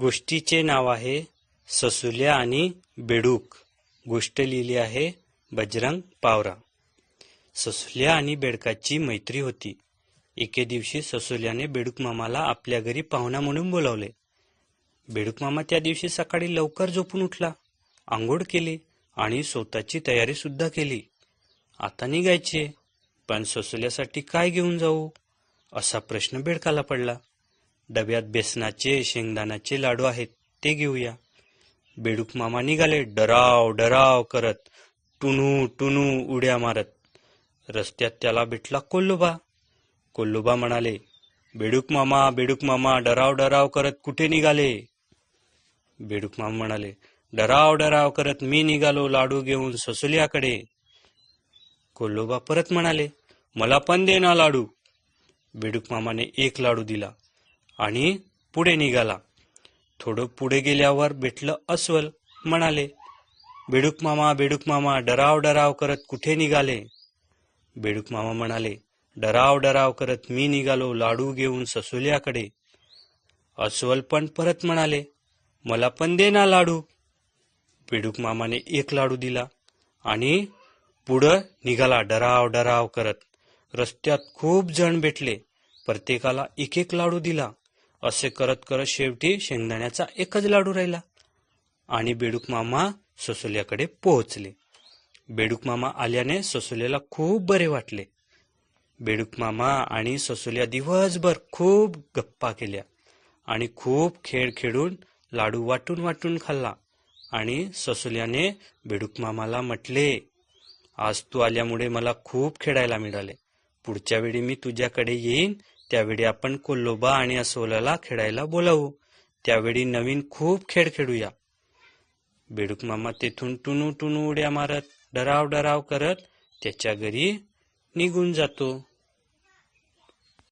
गोष्टीचे नाव आहे ससुल्या आणि बेडूक. गोष्ट लिहिली आहे बजरंग पावरा. ससुल्या आणि बेडकाची मैत्री होती. एके दिवशी ससुल्याने बेडूक मामाला आपल्या घरी पाहुणा म्हणून बोलावले. बेडूक मामा त्या दिवशी सकाळी लवकर झोपून उठला. आंघोळ केली आणि स्वतःची तयारी सुद्धा केली. आता निघायचे पण ससुल्यासाठी काय घेऊन जाऊ? असा प्रश्न बेडकाला पडला. डब्यात बेसनाचे शेंगदाण्याचे लाडू आहेत ते घेऊया. बेडूक मामा निघाले डराव डराव करत टुनू टुनू उड्या मारत. रस्त्यात त्याला भेटला कोल्लोबा. कोल्लोबा म्हणाले बेडूक मामा बेडूक मामा डराव डराव करत कुठे निघाले? बेडूक मामा म्हणाले डराव डराव करत मी निघालो लाडू घेऊन ससुलियाकडे. कोल्लोबा परत म्हणाले मला पण दे ना लाडू. बेडूक मामाने एक लाडू दिला. आणि पुढे निघाला. थोडं पुढे गेल्यावर भेटलं अस्वल. म्हणाले बेडूक मामा बेडूक मामा डराव डराव करत कुठे निघाले? बेडूक मामा म्हणाले डराव डराव करत मी निघालो लाडू घेऊन ससुल्याकडे. अस्वल पण परत म्हणाले मला पण दे ना लाडू. बेडूक मामाने एक लाडू दिला आणि पुढं निघाला डराव डराव करत. रस्त्यात खूप जण भेटले. प्रत्येकाला एक एक लाडू दिला. असे करत करत शेवटी शेंगदाण्याचा एकच लाडू राहिला. आणि बेडूक मामा ससुल्याकडे पोहोचले. बेडूक मामा आल्याने ससुल्याला खूप बरे वाटले. बेडूक मामा आणि ससुल्या दिवसभर खूप गप्पा केल्या आणि खूप खेळ खेळून लाडू वाटून वाटून खाल्ला. आणि ससुल्याने बेडूक मामाला म्हटले आज तू आल्यामुळे मला खूप खेळायला मिळाले. पुढच्या वेळी मी तुझ्याकडे येईन त्यावेळी आपण कोल्लोबा आणि असोलाला खेळायला बोलावू. त्यावेळी नवीन खूप खेळ खेळूया. बेडूक मामा तेथून टुनू टुनू उड्या मारत डराव डराव करत त्याच्या घरी निघून जातो.